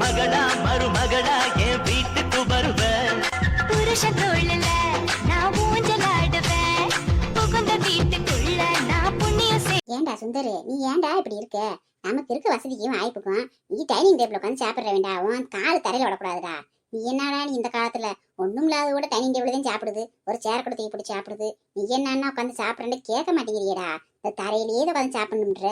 மகளா மருமகளா என் வீட்டுக்கு வருவ புருஷன் தோழல நான் ஊஞ்சலாடுவேன் புகுந்த வீட்டுக்குள்ள நான் புண்ணியம் செய் ஏன்டா சுந்தரு நீ ஏன்டா இப்படி இருக்க? நமக்கு இருக்க வசதிக்கும் வாய்ப்புக்கும் நீ டைனிங் டேபிள் உட்காந்து சாப்பிட வேண்டாம் உன் கால் தரையில விடக்கூடாதுடா நீ என்னடா நீ இந்த காலத்துல? ஒண்ணும் இல்லாத கூட டைனிங் டேபிள் தான் சாப்பிடுது. ஒரு சேர் கூட தூக்கி போட்டு சாப்பிடுது. நீ என்னன்னா உட்காந்து சாப்பிடுறேன்னு கேட்க மாட்டேங்கிறியடா. இந்த தரையிலேயே உட்காந்து சாப்பிடணுன்ற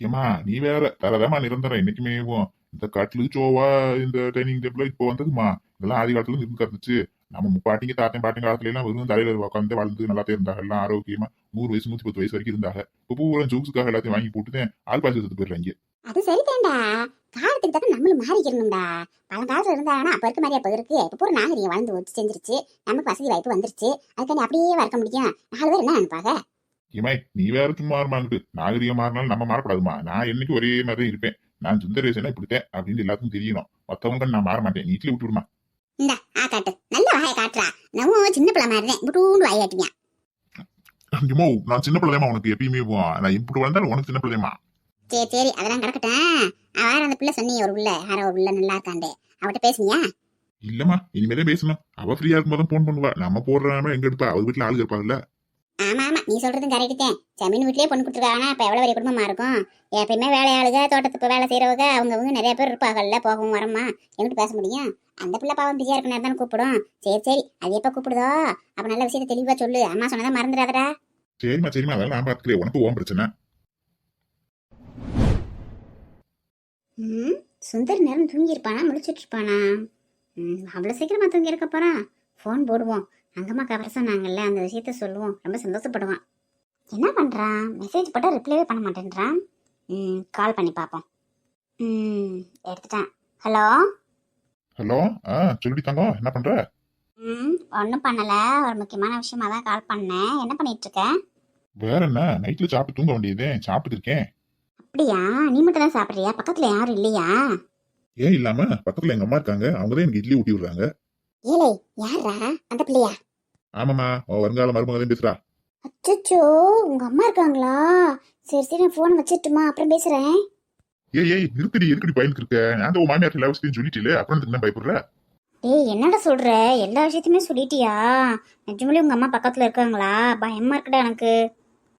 ஏமா நீ வேற தரதாமா நிரந்தரம். என்னைக்குமே உன் இந்த கட்லு சோவா இந்த டைனிங் டேபிள் இப்போ வந்ததுமா? இதெல்லாம் ஆதி காலத்துல இருந்து இருந்துச்சு நம்ம முப்பாட்டிங்க தாத்தன் பாட்டின் காலத்துல எல்லாம் வெறும் தலையில உட்காந்து வாழ்ந்து நல்லா இருந்தாங்க எல்லாம் ஆரோக்கியமா நூறு வயசு நூத்தி பத்து வயசு வரைக்கும் இருந்தாங்க. இப்போ பூரா ஜூக்ஸுக்காக எல்லாத்தையும் வாங்கி போட்டுதான் ஆள் பாசி எடுத்து போயிடுறாங்க. அது சரிதான்டா காலத்துக்கு தக்க நம்மளும் மாறிக்கணும்டா. பழங்காலத்துல இருந்தாங்கன்னா அப்ப இருக்க மாதிரி அப்ப இருக்கு. இப்ப பூரா நாகரிகம் வளர்ந்து வச்சு செஞ்சிருச்சு. நமக்கு வசதி வாய்ப்பு வந்துருச்சு. அதுக்காண்டி அப்படியே வளர்க்க முடியும். நாலு பேர் என்ன நினைப்பாங்க? நீ வேற சும்மா மாறிட்டு நாகரிகம் மாறினாலும் நம்ம மாறக்கூடாதுமா. நான் என்னைக்கு ஒரே மாதிரி இருப்பேன். நான் சுந்தரேசனா இப்படித்தேன் அப்படின்னு எல்லாத்துக்கும் தெரியணும். மத்தவங்க நான் மாற மாட்டேன். நீட்டில் விட்டுருமா இந்த ஆ காட்டு. நல்ல வாயை காட்டுறா. நம்ம சின்ன பிள்ளை மாதிரி தான் புட்டூண்டு வாய் நான் சின்ன பிள்ளைமா உனக்கு எப்பயுமே நான் இப்படி வளர்ந்தாலும் உனக்கு சின்ன பிள்ளைமா சரி சரி. அதெல்லாம் கிடக்கட்டும். வேற அந்த பிள்ளை சொன்னீங்க ஒரு பிள்ளை யாரோ ஒரு பிள்ளை நல்லா இருக்காண்டு அவட்ட பேசுனியா? இல்லம்மா இனிமேலே பேசணும். அவ ஃப்ரீயா இருக்கும்போது போன் பண்ணுவா. நம்ம போடுறாம எங்க எடுப்பா? அவ வீட்டுல ஆளுங்க இருப்பாங்கல்ல நீ சொல்றதும் கரெக்ட் தான். ஜமீன் வீட்லயே பொண்ணு கொடுத்துருக்காங்கன்னா இப்ப எவ்வளவு பெரிய குடும்பமா இருக்கும்? எப்பயுமே வேலையாளுக தோட்டத்துக்கு வேலை செய்யறவங்க அவங்கவுங்க நிறைய பேர் இருப்பாங்கல்ல போகவும் வரமா? எங்கிட்ட பேச முடியும்? அந்த பிள்ளை பாவம் பிஸியா இருக்க நேரம் கூப்பிடும். சரி சரி அது எப்ப கூப்பிடுதோ? அப்ப நல்ல விஷயத்த தெளிவா சொல்லு. அம்மா சொன்னதை மறந்துடாதடா. சரிம்மா சரிம்மா. அதெல்லாம் நான் பாத்துக்கிறேன் உனக்கு ஓன் பிரச்சனை. ம் சுந்தர் நேரம் தூங்கியிருப்பானா? முழிச்சிட்டு இருப்பானா? அவ்வளோ சீக்கிரமா தூங்கி இருக்க போறான். ஃபோன் போடுவோம். அங்கம்மா கவர சொன்னாங்கல்ல அந்த விஷயத்த சொல்லுவோம். ரொம்ப சந்தோஷப்படுவான். என்ன பண்ணுறான் மெசேஜ் போட்டால் ரிப்ளைவே பண்ண மாட்டேன்றான். கால் பண்ணி பார்ப்போம். ம் எடுத்துட்டான். ஹலோ? ஹலோ ஆ சொல்லிடி தங்கம் என்ன பண்ற? ம் ஒன்றும் பண்ணலை. ஒரு முக்கியமான விஷயமா தான் கால் பண்ணேன். என்ன பண்ணிட்டு இருக்க? வேற என்ன? நைட்ல சாப்பிட்டு தூங்க வேண்டியதே. சாப்பிட்டு இருக்கேன். அப்படியா? நீ மட்டும் தான் சாப்பிட்றியா? பக்கத்தில் யாரும் இல்லையா? ஏன் இல்லாம? பக்கத்துல எங்க அம்மா இருக்காங்க. அவங்க தான் எனக்கு இட்லி ஊட்டி விடுறாங்க. ஏலே யாரா அந்த பிள்ளையா? ஆமாம்மா. உன் வருங்கால மருமக தான் பேசுறா. அச்சோ உங்க அம்மா இருக்காங்களா? சரி சரி நான் போன் வச்சிட்டுமா அப்புறம் பேசுறேன். ஏய் ஏய் நிறுத்தடி எதுக்கடி பயந்துக்கு இருக்க? நான் தான் உன் மாமியார் எல்லா விஷயத்தையும் சொல்லிட்டிலே அப்புறம் அதுக்கு என்ன பயப்படுற டேய் என்னடா சொல்ற? எல்லா விஷயத்தையுமே சொல்லிட்டியா? நிஜமாலே உங்க அம்மா பக்கத்துல இருக்காங்களா? பயமா இருக்குடா எனக்கு.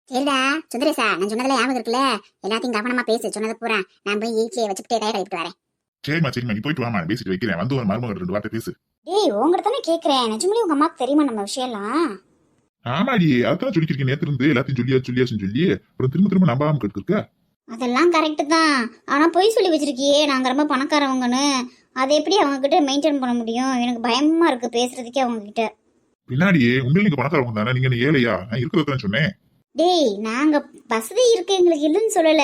சரிடா சுந்தரேசா நான் சொன்னதுல ஞாபகம் இருக்குல்ல? எல்லாத்தையும் கவனமா பேசு சொன்னது பூரா. நான் போய் ஈச்சியை வச்சுக்கிட்டே கையை கழிப்பிட்டு வரேன். சரிம்மா சரிம்மா நீ போயிட்டு வாமா பேசிட்டு வைக்கிறேன். வந்து ஒரு மருமக ரெண்டு வார்த்தை பேசு. டேய் உங்ககிட்ட தானே கேக்குறேன். நிஜமாலே உங்க அம்மாக்கு தெரியுமா நம்ம விஷயம்லாம்? ஆமாடி அதான் சொல்லிக்கிறீங்க நேத்து இருந்து எல்லாத்தையும் சொல்லியா சொல்லியாச்சுன்னு சொல்லி அப்புறம் திரும்ப திரும்ப நம்பாம கேட்டுருக்க அதெல்லாம் கரெக்டு தான். ஆனா பொய் சொல்லி வச்சிருக்கியே நாங்க ரொம்ப பணக்காரவங்கன்னு. அதை எப்படி அவங்க கிட்ட மெயின்டைன் பண்ண முடியும்? எனக்கு பயமா இருக்கு பேசுறதுக்கே அவங்க கிட்ட பின்னாடியே உண்மையில நீங்க பணக்காரவங்க தானே? நீங்க ஏழையா? நான் இருக்கிறதான் சொன்னேன். டேய் நாங்க வசதி இருக்கு எங்களுக்கு இல்லைன்னு சொல்லல.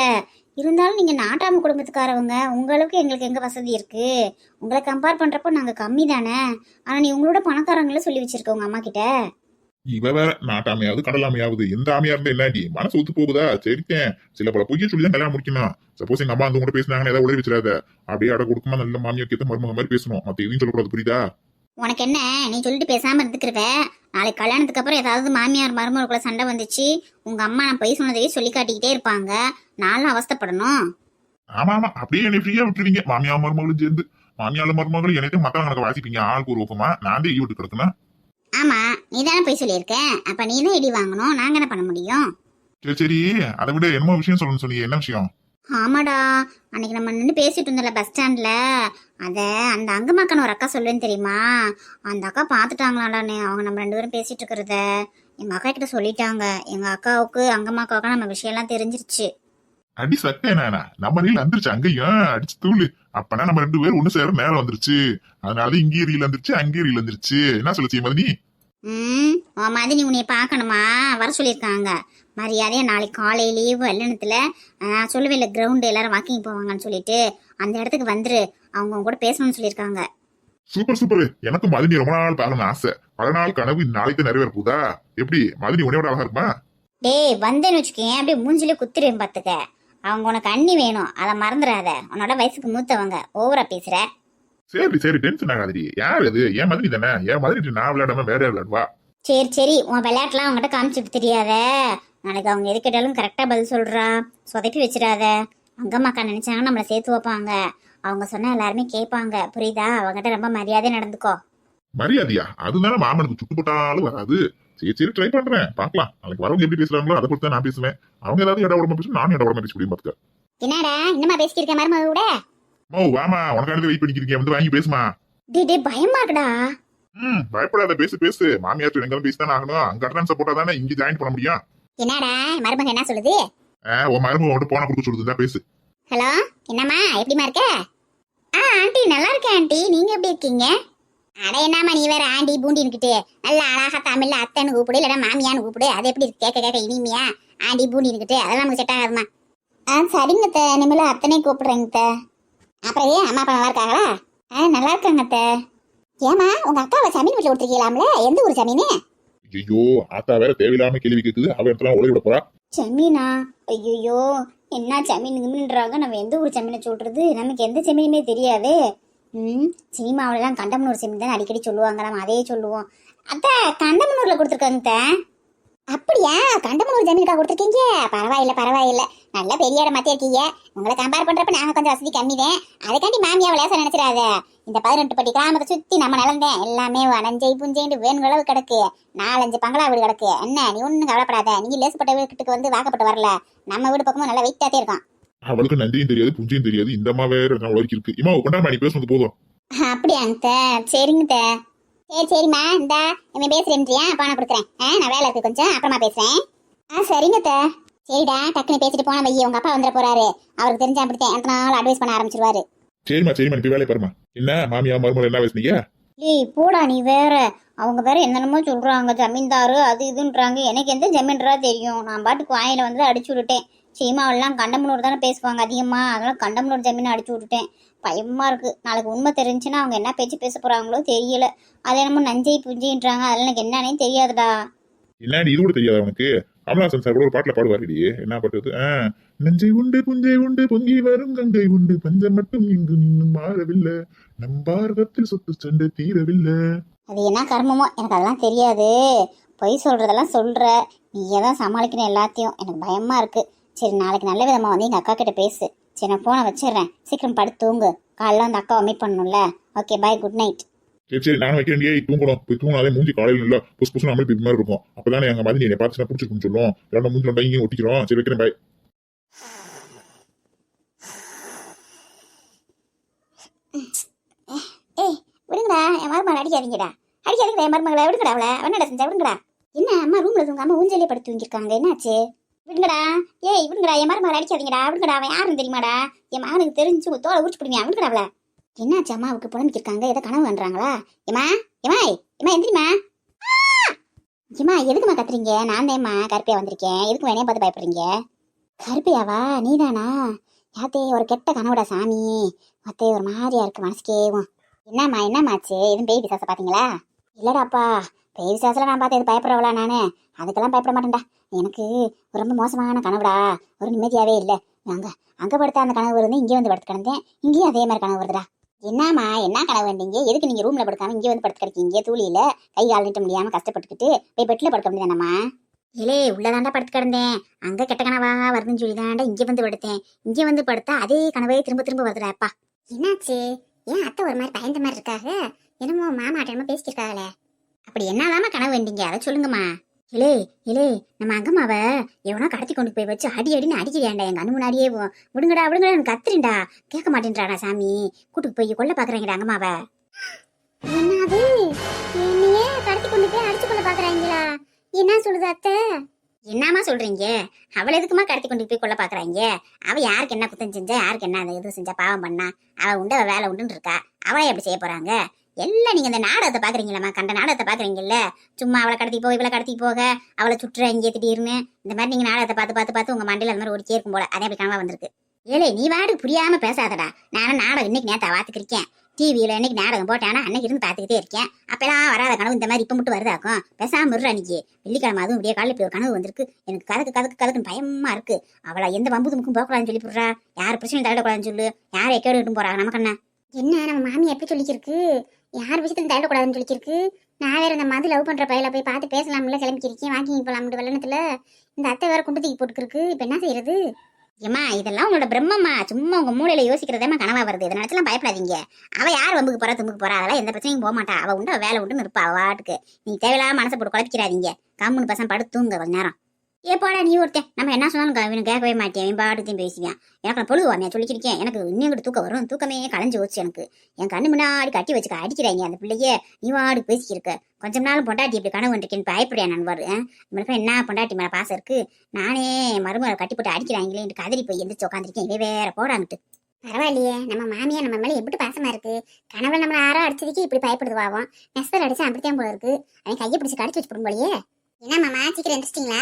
இருந்தாலும் நீங்க நாட்டாம குடும்பத்துக்காரவங்க உங்க அளவுக்கு எங்களுக்கு எங்க வசதி இருக்கு? உங்களை கம்பேர் பண்றப்போ நாங்க கம்மி தானே? ஆனா நீ உங்களோட பணக்காரங்கள சொல்லி வச்சிருக்க உங்க அம்மா கிட்ட. இவ வேற நாட்டாமையாவது கடலாமையாவது எந்த ஆமையா இருந்தா என்னடி மனசு ஒத்து போகுதா? சரித்தேன் சில பல பொய்ய சொல்லி தான் கல்யாணம் முடிக்கணும்? சப்போஸ் எங்க அம்மா வந்து கூட பேசினாங்கன்னு ஏதாவது உதவி வச்சிடாத. அப்படியே அட கொடுக்குமா நல்ல மாமியா கேத்த மருமக மாதிரி பேசணும். மத்த எதையும் சொல்லக்கூடாது புரியுதா? உனக்கு என்ன? நீ சொல்லிட்டு பேசாம இருந்துக்கிறவ நாளைக்கு கல்யாணத்துக்கு அப்புறம் ஏதாவது மாமியார் மருமகளுக்குள்ள சண்டை வந்துச்சு உங்க அம்மா நான் பொய் சொன்னதையே சொல்லி காட்டிக்கிட்டே இருப்பாங்க. நானும் அவஸ்தைப்படணும். ஆமா ஆமா. அப்படியே என்னை ஃப்ரீயா விட்டுருவீங்க. மாமியா மருமகளும் சேர்ந்து. மாமியால மருமகளும் என்னையும் மத்தவங்க கணக்கு வாசிப்பீங்க. ஆளுக்கு ஒரு ஒப்பமா நான் தான் ஈவிட்டு கிடக்குனா ஆமா நீ தானே பொய் சொல்லியிருக்க? அப்ப நீ தான் இடி வாங்கணும். நாங்க என்ன பண்ண முடியும்? சரி சரி. அதை விட என்னமோ விஷயம் சொல்லணும்னு சொன்னீங்க. என்ன விஷயம்? ஆமாடா. அன்னைக்கு நம்ம நின்று பேசிட்டு இருந்தோம்ல பஸ் ஸ்டாண்ட்ல அத அந்த அங்கமாக்கான ஒரு அக்கா சொல்லுன்னு தெரியுமா? அந்த அக்கா பார்த்துட்டாங்களாடானே அவங்க நம்ம ரெண்டு பேரும் பேசிட்டு இருக்கிறத. எங்க அக்கா கிட்ட சொல்லிட்டாங்க. எங்க அக்காவுக்கு அங்கம்மாக்காவுக்கு நம்ம விஷயம்லாம் தெரிஞ்சிருச்சு. அடி சக்க நானா? நம்ம ரீல் வந்துருச்சு அங்கேயும். அடிச்சு தூளு. அப்பனா நம்ம ரெண்டு பேரும் ஒண்ணு சேர நேரம் வந்துருச்சு. அதனால இங்கேயும் ரீல் வந்துருச்சு அங்கேயும் ரீல் வந்துருச்சு என்ன சொல்லுச்சு மதனி? ம் மாதிரி உன்னைய பார்க்கணுமா? வர சொல்லியிருக்காங்க. மரியாதையா நாளைக்கு காலையிலேயே வெள்ளனத்துல சொல்லுவேன் இல்லை கிரவுண்டு எல்லாரும் வாக்கிங் போவாங்கன்னு சொல்லிட்டு அந்த இடத்துக்கு வந்துரு. அவங்க கூட பேசணும்னு சொல்லியிருக்காங்க. சூப்பர் சூப்பர் எனக்கு மதினி ரொம்ப நாள் பார்க்கணும் ஆசை. பல நாள் கனவு நாளைக்கு நிறைவேற போதா எப்படி மதினி உனையோட அழகா இருக்குமா? டேய் வந்தேன்னு வச்சுக்கேன் அப்படியே மூஞ்சிலே குத்திருவேன் பார்த்துக்க. அவங்க உனக்கு அண்ணி வேணும். அதை மறந்துடாத. உன்னோட வயசுக்கு மூத்தவங்க. ஓவரா பேசுற. சரி சரி. டென்ஷன் ஆகாதடி. யார் அது ஏன் மதினி தானே? ஏன் மதினி நான் விளையாடாம வேற விளையாடுவா? சரி சரி. உன் விளையாட்டுலாம் அவங்ககிட்ட காமிச்சிட்டு தெரியாத. நாளைக்கு அவங்க எது கேட்டாலும் கரெக்டாக பதில் சொல்றா. சொதப்பி வச்சிடாத. அங்கம்மாக்கா நினைச்சாங்கன்னா நம்மளை சேர்த்து வைப்பாங்க. அவங்க சொன்னா எல்லாருமே கேட்பாங்க. புரியுதா? அவங்ககிட்ட ரொம்ப மரியாதை நடந்துக்கோ. மரியாதையா? அதுதானே மாமனுக்கு சுட்டு போட்டாலும் வராது. சரி சரி ட்ரை பண்றேன். பார்க்கலாம். நாளைக்கு வரவங்க எப்படி பேசுறாங்களோ அதை பொறுத்து நான் பேசுவேன். அவங்க ஏதாவது இட உடம்பு பேசும் நானும் இட உடம்பு பேச முடியும் பார்த்துக்க என்னடா? இன்னமா பேசிக்கிருக்க மருமக கூட? ஓ வாமா உனக்கானது வெயிட் பண்ணிக்கிறீங்க வந்து வாங்கி பேசுமா டே டே பயமா இருக்குடா. ம் பயப்படாத. பேசு பேசு. மாமியார் எங்க பேசி தானே ஆகணும். அங்க அட்டன்ஸ் போட்டா தானே இங்க ஜாயின் பண்ண முடியும். என்னடா மருமக என்ன சொல்லுது? ஆ, உன் மருமக மட்டும் போன கொடுக்க சொல்லுது தான் பேசு. ஹலோ என்னம்மா எப்படிமா இருக்க? ஆ ஆண்டி நல்லா இருக்கேன் ஆண்டி. நீங்க எப்படி இருக்கீங்க? அட என்னம்மா நீ வேற ஆண்டி பூண்டின்னுக்கிட்டு. நல்லா அழகா தமிழ்ல அத்தைன்னு கூப்பிடு இல்லைன்னா மாமியான்னு கூப்பிடு. அது எப்படி கேட்க கேட்க இனிமையா? ஆண்டி பூண்டின்னுக்கிட்டு. அதெல்லாம் நமக்கு செட் ஆகாதுமா ஆ சரிங்க அத்தை. இனிமேல அத்தனை கூப்பிடுறேங்க அத்தை. அப்புறம் ஏன் அம்மா அப்பா நல்லா இருக்காங்களா? ஆ நல்லா இருக்காங்க அத்தை. ஏமா உங்க அக்காவை ஜமீன் வீட்டில் கொடுத்துருக்கீங்களாம்ல? எந்த ஊர் ஜமீனு ஐயோ ஆத்தா வேற தேவையில்லாம கேள்வி கேக்குது. அவ இடத்துல உலக விட போறா. செமீனா? ஐயோ என்ன செமீன் கிமீன்றாங்க நம்ம எந்த ஊர் செமீனை சொல்றது? நமக்கு எந்த செமீனுமே தெரியாதே. ம் சினிமாவிலலாம் கண்டமனூர் செமீன் தான் அடிக்கடி சொல்லுவாங்க. நம்ம அதையே சொல்லுவோம். அத்தா கண்டமனூர்ல கொடுத்துருக்காங்க அத்தை. அப்படியா? கண்டமனூர் ஜமீனுக்கா கொடுத்துருக்கீங்க? பரவாயில்ல பரவாயில்ல. நல்ல பெரிய இடம் மாத்தி இருக்கீங்க. உங்களை கம்பேர் பண்றப்ப நாங்க கொஞ்சம் வசதி கம்மி தான் அதுக்காண்டி மாமியாவை லேசா நினைச்சிடாத. இந்த பதினெட்டு பட்டி கிராமத்தை சுத்தி நம்ம நிலந்தேன் எல்லாமே நஞ்சை புஞ்சைண்டு வேணுங்களவு கிடக்கு. நாலஞ்சு பங்களா வீடு கிடக்கு. என்ன நீ ஒன்றும் கவலைப்படாத. நீங்க லேசுப்பட்ட வீட்டுக்கு வந்து வாக்கப்பட்டு வரல. நம்ம வீடு பக்கமும் நல்லா வெயிட்டாத்தே இருக்கும். அவளுக்கு நன்றியும் தெரியாது புஞ்சியும் தெரியாது. இந்த அம்மா வேற என்ன உலகி இருக்கு. இம்மா கொண்டாமா நீ பேசுனது போதும். அப்படியா அந்த சரிங்க. சரி சரிம்மா. இந்தா என்ன பேசுறேன்றியா பணம் கொடுக்குறேன். ஆ நான் வேலை இருக்கு கொஞ்சம். அப்புறமா பேசுறேன். ஆ சரிங்க அத்தை. சரிடா. டக்குன்னு பேசிட்டு போன வையே உங்க அப்பா வந்துட போறாரு. அவருக்கு தெரிஞ்சா அப்படித்தான் எத்தனை நாள் அட்வைஸ் பண்ண ஆரம்பிச்சிருவாரு. சரிம்மா சரிம்மா. நீ வேலையை பாருமா என்ன மாமியா மருமகள் என்ன பேசுனீங்க ஏய் போடா நீ வேற. அவங்க வேற என்னென்னமோ சொல்றாங்க. ஜமீன்தாரு அது இதுன்றாங்க. எனக்கு எந்த ஜமீன்றா தெரியும். நான் பாட்டுக்கு வாயில வந்து அடிச்சு விட்டுட்டேன். சீமாவெல்லாம் கண்டமனூர் தானே பேசுவாங்க அதிகமா. அதனால கண்டமனூர் ஜமீனை அடிச்சு விட்டுட்டேன். பயமா இருக்கு. நாளைக்கு உண்மை தெரிஞ்சுன்னா அவங்க என்ன பேச்சு பேச போறாங்களோ தெரியல. அது என்னமோ நஞ்சை புஞ்சின்றாங்க. அதெல்லாம் எனக்கு என்னன்னே தெரியாதுடா. என்ன இது கூட தெரியாது அவனுக்கு கமலாசன் சார் கூட ஒரு பாட்டுல பாடுவாருடி. என்ன ஆ, நஞ்சை உண்டு புஞ்சை உண்டு பொங்கி வரும் கங்கை உண்டு. பஞ்சம் மட்டும் இங்கு இன்னும் மாறவில்லை. நம் பாரதத்தில் சொத்து சண்டை தீரவில்லை. அது என்ன கர்மமோ? எனக்கு அதெல்லாம் தெரியாது. பொய் சொல்றதெல்லாம் சொல்ற. நீயே தான் சமாளிக்கணும் எல்லாத்தையும். எனக்கு பயமா இருக்கு. சரி நாளைக்கு நல்ல விதமா வந்து எங்க அக்கா கிட்ட பேசு. சரி நான் போனை வச்சிடுறேன் சீக்கிரம் படுத்து தூங்கு. காலைல அந்த அக்காவை மீட் பண்ணணும்ல. ஓகே பை குட் நைட் சரி சரி நானும் வைக்க வேண்டிய தூங்கணும். போய் தூங்கினாலே மூஞ்சி காலையில் நல்லா புஸ் புஸ் நம்மளுக்கு இது மாதிரி இருக்கும். அப்பதானே எங்க மாதிரி என்னை பார்த்து பிடிச்சிருக்குன்னு சொல்லுவோம் இரண்டு மூஞ்சி ரெண்டா இங்கேயும் ஒட்டிக்கிறோம். சரி வைக்கிறேன் பாய் ஏய் விடுங்கடா. என் மருமகளை அடிக்காதீங்கடா. அடிக்காதீங்கடா என் மருமகளை. விடுங்கடா அவளை. அவனடா செஞ்சா? விடுங்கடா. என்ன அம்மா ரூம்ல தூங்காம ஊஞ்சலே படுத்து தூங்கிருக்காங்க என்னாச்சு? விடுங்கடா. ஏய் விடுங்கடா. என் மருமகளை அடிக்காதீங்கடா. விடுங்கடா. அவன் யாருன்னு தெரியுமாடா? என் மகனுக்கு தெரிஞ்சு உங்க தோலை உரிச்சு பிடிங்க விடுங்கடா அவளை. என்னாச்சு அம்மாவுக்கு புலம்பிக்கிருக்காங்க ஏதோ கனவு பண்ணுறாங்களா ஏமா ஏமா ஏமா எந்திரிமா ஏமா எதுக்குமா கத்துறீங்க? நான் தான்மா கருப்பையா வந்திருக்கேன். எதுக்கு வேணே பார்த்து பயப்படுறீங்க? கருப்பையாவா? நீதானா? யாத்தே ஒரு கெட்ட கனவுடா சாமி. மத்தே ஒரு மாதிரியா இருக்கு மனசுக்கேவும் என்னம்மா என்னம்மாச்சு எதுவும் பேய் பிசாசை பாத்தீங்களா இல்லடாப்பா. பேய் பிசாசுல நான் பார்த்து எது பயப்படுறவளா நான்? அதுக்கெல்லாம் பயப்பட மாட்டேன்டா. எனக்கு ரொம்ப மோசமான கனவுடா. ஒரு நிம்மதியாவே இல்லை. அங்க அங்க படுத்த அந்த கனவு வருது இங்கே வந்து படுத்து கிடந்தேன். இங்கேயும் அதே மாதிரி கனவு வருதுடா. என்னம்மா என்ன கனவு வந்தீங்க எதுக்கு நீங்க ரூமில் படுக்காம இங்கே வந்து படுத்து கிடக்கீங்க? தூளியில் கை கால் நீட்ட முடியாம கஷ்டப்பட்டுக்கிட்டு போய் பெட்டில் படுக்க முடியாதானம்மா இலே உள்ளதாண்டா படுத்து கிடந்தேன். அங்கே கெட்ட கனவா வருதுன்னு சொல்லி தாண்டா இங்கே வந்து படுத்தேன். இங்கே வந்து படுத்தா அதே கனவே திரும்ப திரும்ப வருதுடா அப்பா. என்னாச்சு? ஏன் அத்தை ஒரு மாதிரி பயந்த மாதிரி இருக்காங்க என்னமோ மாமா பேசிட்டு பேசிக்கிருக்காங்களே அப்படி என்னதாம்மா கனவு வேண்டீங்க அதை சொல்லுங்கம்மா. இலே இலே நம்ம அங்கம்மாவ எவனோ கடத்தி கொண்டு போய் வச்சு அடி அடின்னு அடிக்கிறியாண்டா எங்க அண்ணு முன்னாடியே போ- விடுங்கடா விடுங்கடா எனக்கு கேட்க மாட்டேன்றாடா சாமி. கூட்டுக்கு போய் கொல்ல பாக்குறாங்கடா அங்கம்மாவ. என்னது? என்னையே கடத்தி கொண்டு போய் அடிச்சு கொள்ள பாக்குறாங்களா என்ன சொல்லுது அத்தை? என்னம்மா சொல்றீங்க? அவளை எதுக்குமா கடத்தி கொண்டு போய் கொள்ள பாக்குறாங்க அவ யாருக்கு என்ன குத்தம் செஞ்சா யாருக்கு என்ன எதுவும் செஞ்சா பாவம் பண்ணா? அவ உண்டு வேலை உண்டுன்னு இருக்கா? அவளை எப்படி செய்ய போறாங்க. எல்லாம் நீங்க இந்த நாடகத்தை பார்க்குறீங்களம்மா கண்ட நாடகத்தை பாக்குறீங்கல்ல? சும்மா அவளை கடத்தி போக இவளை கடத்தி போக அவளை சுற்றுற இங்கே திடீர்னு. இந்த மாதிரி நீங்க நாடகத்தை பார்த்து பார்த்து பார்த்து உங்க மண்டையில அந்த மாதிரி ஒரு கேட்கும் போல. அதே அப்படி கனவா வந்திருக்கு. ஏழை நீ வாடு புரியாம பேசாதடா. நானும் நாடகம் இன்னைக்கு நேத்தா வாத்துக்கிருக்கேன் டிவியில் இன்னைக்கு நாடகம் போட்டானா. அன்னைக்கு இருந்து பார்த்துக்கிட்டே இருக்கேன். அப்போலாம் வராத கனவு இந்த மாதிரி இப்போ மட்டும் வருதாக்கும்? பேசாம இருற அன்னைக்கு. வெள்ளிக்கிழமை அதுவும் விடிய காலையில் இப்படி ஒரு கனவு வந்திருக்கு. எனக்கு கதக்கு கதக்கு கதக்குன்னு பயமா இருக்கு. அவளை எந்த வம்பு துமுக்கும் போகக்கூடாதுன்னு சொல்லி போடுறா யார் பிரச்சனை தலையிடக்கூடாதுன்னு சொல்லு. யார் எக்கேடு விட்டு போறாங்க நமக்கு என்ன? என்ன நம்ம மாமி எப்படி சொல்லிக்கிருக்கு? யார் விஷயத்துல தள்ளக்கூடாதுன்னு சொல்லிக்கிருக்கு. நான் வேற இந்த மாதிரி லவ் பண்ற பையில போய் பார்த்து பேசலாம்ல கிளம்பிக்கிருக்கேன் வாக்கிங் போலாம்னு வெள்ளனத்துல. இந்த அத்தை வேற குண்டு தூக்கி போட்டுக்கிருக்கு. இப்ப என்ன செய்யறது ஏம்மா இதெல்லாம் உங்களோட பிரம்மம்மா. சும்மா உங்க மூளையில யோசிக்கிறதேமா கனவா வருது. இதை நினைச்சலாம் பயப்படாதீங்க. அவ யார் வம்புக்கு போறா தும்புக்கு போறா? அதெல்லாம் எந்த பிரச்சனையும் போக மாட்டா. அவ உண்டு அவ வேலை உண்டுன்னு இருப்பா. அவ வாட்டுக்கு நீ தேவையில்லாம மனசை போட்டு குழப்பிக்கிறாதீங்க. கம்முன்னு பசங்க படுத்து தூங்க கொஞ்ச நேரம். ஏ போடா நீ ஒருத்தன். நம்ம என்ன சொன்னாலும் இவனு கேட்கவே மாட்டேன் இவன் பாட்டுத்தையும் பேசுவேன் எனக்கு நான் பொழுதுவாமியா சொல்லிக்கிருக்கேன் எனக்கு இன்னும் கூட தூக்கம் வரும். தூக்கமே களைஞ்சு வச்சு எனக்கு. என் கண்ணு முன்னாடி கட்டி வச்சுக்க அடிக்கிறாங்க அந்த பிள்ளைய. நீ வாடு பேசிக்கிருக்க. கொஞ்சம் நாளும் பொண்டாட்டி இப்படி கனவு இருக்கேன்னு பயப்படுறேன் நான் வரு இவனுக்கு என்ன பொண்டாட்டி மேலே பாசம் இருக்கு? நானே மருமகளை கட்டி போட்டு அடிக்கிறாங்களே கதறி போய் எந்திரிச்சு உட்காந்துருக்கேன் இவன் வேற போடான்ட்டு பரவாயில்லையே. நம்ம மாமியா நம்ம மேலே எப்படி பாசமா இருக்கு? கனவுல நம்மளை ஆறா அடிச்சதுக்கு இப்படி பயப்படுது பாவம். நெசல் அடிச்சா அப்படித்தான் போல இருக்கு. அவன் கையை பிடிச்சி கடிச்சு வச்சு போடும் போலயே என்ன மாமா சீக்கிரம் எந்திரிச்சிட்டிங்களா?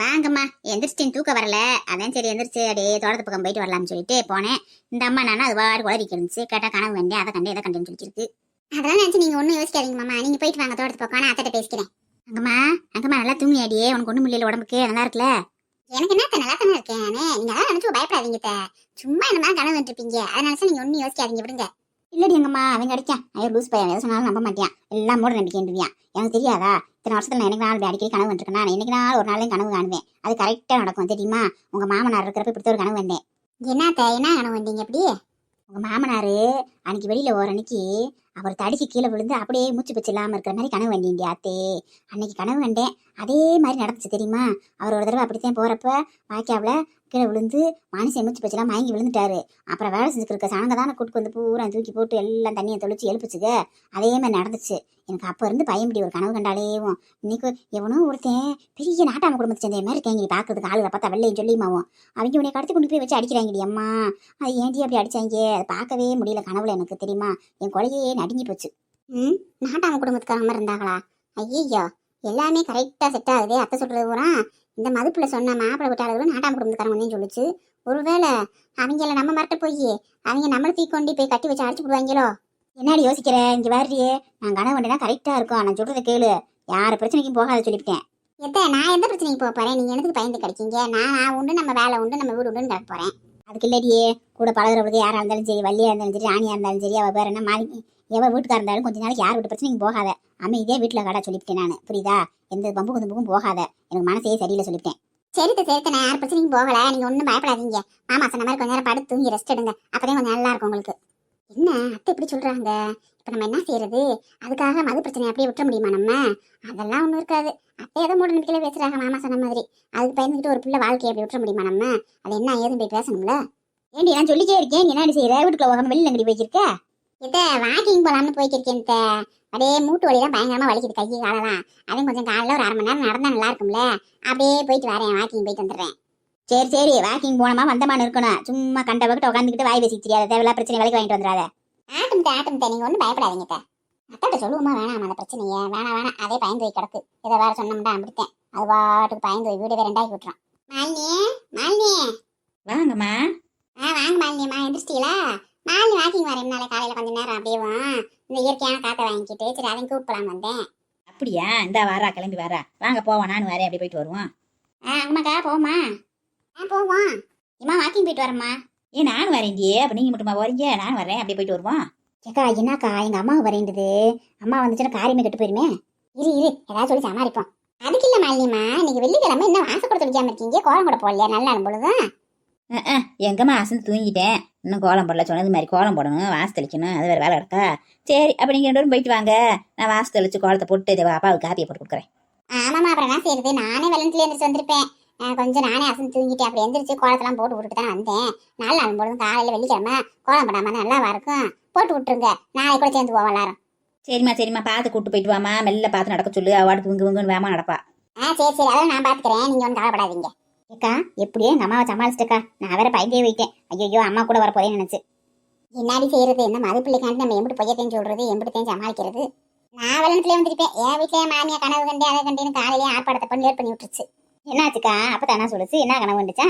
வாங்கம்மா எந்திரிச்சிட்டேன் தூக்கம் வரல. அதான் சரி எந்திரிச்சு அப்படியே தோட்டத்து பக்கம் போயிட்டு வரலாம்னு சொல்லிட்டு போனேன். இந்த அம்மா நானும் அது வாடு குளறிக்கு இருந்துச்சு. கேட்டால் கனவு வேண்டிய அதை கண்டு எதை கண்டேன்னு சொல்லிருக்கு அதெல்லாம் நினச்சி நீங்கள் ஒன்றும் யோசிக்காதீங்க மாமா. நீங்க போயிட்டு வாங்க தோட்டத்து பக்கம். நான் அத்தை பேசிக்கிறேன். அங்கம்மா அங்கம்மா நல்லா தூங்கியாடியே உனக்கு ஒன்றும் முடியல உடம்புக்கு. நல்லா இருக்குல்ல? எனக்கு என்ன நல்லா தானே இருக்கேன் நீங்கள் அதான் நினச்சி பயப்படாதீங்க சும்மா என்ன மாதிரி கனவு வந்துருப்பீங்க அதை நினைச்சு நீங்கள் ஒன்றும் யோசிக்காதீங்க விடுங்க. இல்லடி எங்கம்மா அவங்க அடிக்கான் ஐயோ லூஸ் பையன் எதை சொன்னாலும் நம்ப மாட்டியான் எல்லாம் மூட நம்பிக்கைன்றுவியான் எனக்கு தெரியாதா? இத்தனை வருஷத்துல நான் எனக்கு நாள் அடிக்கடி கனவு வந்துருக்கேன் நான் என்னைக்கு நாள் ஒரு நாளையும் கனவு காணுவேன். அது கரெக்டா நடக்கும் தெரியுமா? உங்க மாமனார் இருக்கிறப்ப இப்படி ஒரு கனவு வந்தேன் என்னத்த என்ன கனவு வந்தீங்க அப்படி உங்க மாமனாரு அன்னைக்கு வெளியில ஒரு அன்னைக்கு அவர் தடிக்கு கீழே விழுந்து அப்படியே மூச்சு பச்சு இல்லாம இருக்கிற மாதிரி கனவு வந்தீங்க அத்தே? அன்னைக்கு கனவு கண்டேன். அதே மாதிரி நடந்துச்சு தெரியுமா? அவர் ஒரு தடவை அப்படித்தான் போறப்ப வாய்க்காவுல கீழே விழுந்து மனுஷன் எமிச்சு பச்செல்லாம் மயங்கி விழுந்துட்டாரு. அப்புறம் வேலை செஞ்சுட்டு இருக்க சனங்க தானே கூட்டு வந்து பூரா தூக்கி போட்டு எல்லாம் தண்ணியை தொளிச்சு எழுப்பிச்சுக்க அதே மாதிரி நடந்துச்சு. எனக்கு அப்போ இருந்து பயம் இப்படி ஒரு கனவு கண்டாலேவும். இன்னைக்கு எவனோ ஒருத்தன் பெரிய நாட்டாம குடும்பத்தை சேர்ந்த மாதிரி இருக்காங்க பார்க்கறதுக்கு ஆளுகளை பார்த்தா வெள்ளையும் சொல்லியுமாவும். அவங்க உன்னை கடத்தி கொண்டு போய் வச்சு அடிக்கிறாங்கடி அம்மா. அது ஏன்டி அப்படி அடிச்சாங்க? அதை பார்க்கவே முடியல கனவுல எனக்கு தெரியுமா? என் கொலையே நடுங்கி போச்சு. ம்? நாட்டாம குடும்பத்துக்கு மாதிரி இருந்தாங்களா? ஐயோ எல்லாமே கரெக்டாக செட் ஆகுது அத்தை சொல்றது பூரா. இந்த மதுப்புல சொன்ன மாப்பிள்ளை விட்டாளர்களும் நாட்டாம குடும்பத்துக்காரங்க சொல்லுச்சு. ஒருவேளை அவங்கள நம்ம மறட்ட போய் அவங்க நம்மளை தூக்கி கொண்டு போய் கட்டி வச்சு அடிச்சு போடுவாங்களோ என்னடி யோசிக்கிற? இங்க வேறியே நான் கனவு வண்டினா கரெக்டா இருக்கும். நான் சொல்றதை கேளு. யார பிரச்சனைக்கும் போகாத சொல்லிவிட்டேன். எத்த நான் எந்த பிரச்சனைக்கு போக போறேன்? நீங்க எனக்கு பயந்து கிடைக்கீங்க? நான் நான் உண்டு நம்ம வேலை உண்டு நம்ம வீடு உண்டுன்னு கிடக்க போறேன். அதுக்கு இல்லடியே. கூட பழகுறவங்க யாரா இருந்தாலும் சரி வள்ளியா இருந்தாலும் சரி ராணியா இருந்தாலும் சரி அவ பேர் என்ன மாறி எவ வீட்டுக்கார இருந்தாலும் கொஞ்ச நாளைக்கு யார் வீட்டு பிரச்சனைக்கும் போகாத. அமைதியா வீட்டுல கடை சொல்லிவிட்டேன் நான். புரியுதா? எந்த பம்பு குதும்புக்கும் போகாத. எனக்கு மனசே சரியில்லை சொல்லிவிட்டேன். சரித்த சரித்த நான் யார் பிரச்சனையும் போகல. நீங்க ஒன்றும் பயப்படாதீங்க. மாமா சொன்ன மாதிரி கொஞ்ச நேரம் படுத்து தூங்கி ரெஸ்ட் எடுங்க. அப்போதான் கொஞ்சம் நல்லா இருக்கும் உங்களுக்கு. என்ன? அத்தை இப்படி சொல்றாங்க? இப்ப நம்ம என்ன செய்யறது? அதுக்காக மது பிரச்சனை அப்படியே விட்டுற முடியுமா நம்ம? அதெல்லாம் ஒண்ணும் இருக்காது. அத்தை ஏதோ மூட நம்பிக்கையில பேசுறாங்க மாமா சொன்ன மாதிரி. அதுக்கு பயந்துக்கிட்டு ஒரு பிள்ளை வாழ்க்கையை அப்படி விட்டுற முடியுமா நம்ம? அது என்ன ஏதுன்னு போய் பேசணும்ல? ஏண்டி நான் சொல்லிட்டே இருக்கேன். நீ என்ன செய்யற? வீட்டுக்குள்ள போகாம வெளியில எங்கடி போய்க்கிருக்க? இதை வாக்கிங் போகலாம்னு போய்க்கிருக்கேன் அப்படியே மூட்டு வலி தான் பயங்கரமா வலிக்குது கை காலெல்லாம். அதையும் கொஞ்சம் காலைல ஒரு அரை மணி நேரம் நடந்தா நல்லா இருக்கும்ல அப்படியே போயிட்டு வரேன் வாக்கிங் போயிட்டு வந்துடுறேன். சரி சரி வாக்கிங் போனமா வந்தமான இருக்கணும். சும்மா கண்ட பக்கத்து உட்காந்துக்கிட்டு வாய் பேசி தெரியாத தேவையில்லா பிரச்சனை வேலைக்கு வாங்கிட்டு வந்துடாத. ஆட்டம் தே ஆட்டம் தே நீங்க ஒன்றும் பயப்படாதீங்க தே. அத்தாட்ட சொல்லுவோமா வேணாம் அந்த பிரச்சனையை வேணாம் வேணாம். அதே பயந்து போய் கிடக்கு. இதை வேற சொன்னோம்டா அப்படித்தேன். அது பாட்டுக்கு பயந்து போய் வீடு வேற ரெண்டாக்கி விட்டுறான் மாலினியே மாலினியே. வாங்கம்மா. ஆ வாங்க மாலினியம்மா எந்திரிச்சிட்டீங்களா மாலினி வாக்கிங் வரேன் நாளை காலையில கொஞ்ச நேரம் அப்படியே வா. இந்த இயற்கையான காற்றை வாங்கிக்கிட்டு சரி அதையும் கூப்பிட்டு வந்தேன். அப்படியா? இந்த வாரா கிளம்பி வரா. வாங்க போவோம். நானும் வரேன். அப்படி போயிட்டு வருவோம். ஆ அம்மாக்கா போமா ஆ போவோம். இம்மா வாக்கிங் போயிட்டு வரேம்மா. ஏ நானும் வரேன்டியே அப்ப நீங்க மட்டுமா போறீங்க? நானும் வரேன். அப்படியே போயிட்டு வருவோம். ஏக்கா என்னக்கா? எங்க அம்மா வரேன்டுது அம்மா வந்துச்சுன்னா காரியமே கெட்டு போயிருமே. இரு இரு. ஏதாவது சொல்லி சமாளிப்போம். அதுக்கு இல்ல மாலினியம்மா இன்னைக்கு வெள்ளிக்கிழமை இன்னும் வாசப்பட துடிக்காம இருக்கீங்க? கோலம் கூட போடலையா? நல்லா பொழுதும் எங்கம்மா அசந்து தூங்கிட்டேன். இன்னும் கோலம் போடல. சொன்னது மாதிரி கோலம் போடணும். வாசு தெளிக்கணும். அது வேற வேலை கிடக்கா சரி அப்ப நீங்க ரெண்டு போயிட்டு வாங்க. நான் வாசு தெளிச்சு கோலத்தை போட்டு இதை அப்பாவுக்கு காப்பியை போட்டு கொடுக்குறேன். ஆமாம்மா அப்புறம் என்ன செய்யறது? நானே வெள்ளத்துல எந்திரிச்சு வந்திருப்பேன். கொஞ்சம் நானே அசந்து தூங்கிட்டேன். அப்படி எந்திரிச்சு கோலத்தெல்லாம் போட்டு விட்டுட்டு தான் வந்தேன். நாலு நாள் பொழுதும் காலையில வெள்ளிக்கிழமை கோலம் போடாம நல்லாவா இருக்கும் போட்டு விட்டுருங்க. நாளைக்கு கூட சேர்ந்து போவோம் எல்லாரும். சரிம்மா சரிம்மா. பார்த்து கூட்டு போயிட்டு வாமா மெல்ல பார்த்து நடக்க சொல்லு. அவாடுக்கு விங்கு விங்குன்னு வேமா நடப்பா. ஆ சரி சரி. அதெல்லாம் நான் பாத்துக்கிறேன். நீங்க ஒன்றும் கவலைப்படாதீங்க. ஏக்கா எப்படியோ எங்க அம்மாவை சமாளிச்சிட்டக்கா. நான் வேற பயந்தே வைட்டேன் ஐயோ அம்மா கூட வர போறேன்னு நினைச்சு. என்னாடி செய்யறது என்ன மது பிள்ளைக்காண்டி நம்ம எப்படி பொய்யத்தையும் சொல்றது எப்படித்தையும் சமாளிக்கிறது? நான் வெள்ளத்துல வந்திருப்பேன். என் வீட்டுல மாமியா கனவு கண்டு அதை கண்டின்னு காலையிலே ஆர்ப்பாட்டத்தை பண்ணி லேட் பண்ணி விட்டுருச்சு என்னாச்சுக்கா? அப்பதான் என்ன சொல்லுச்சு? என்ன கனவு வந்துச்சா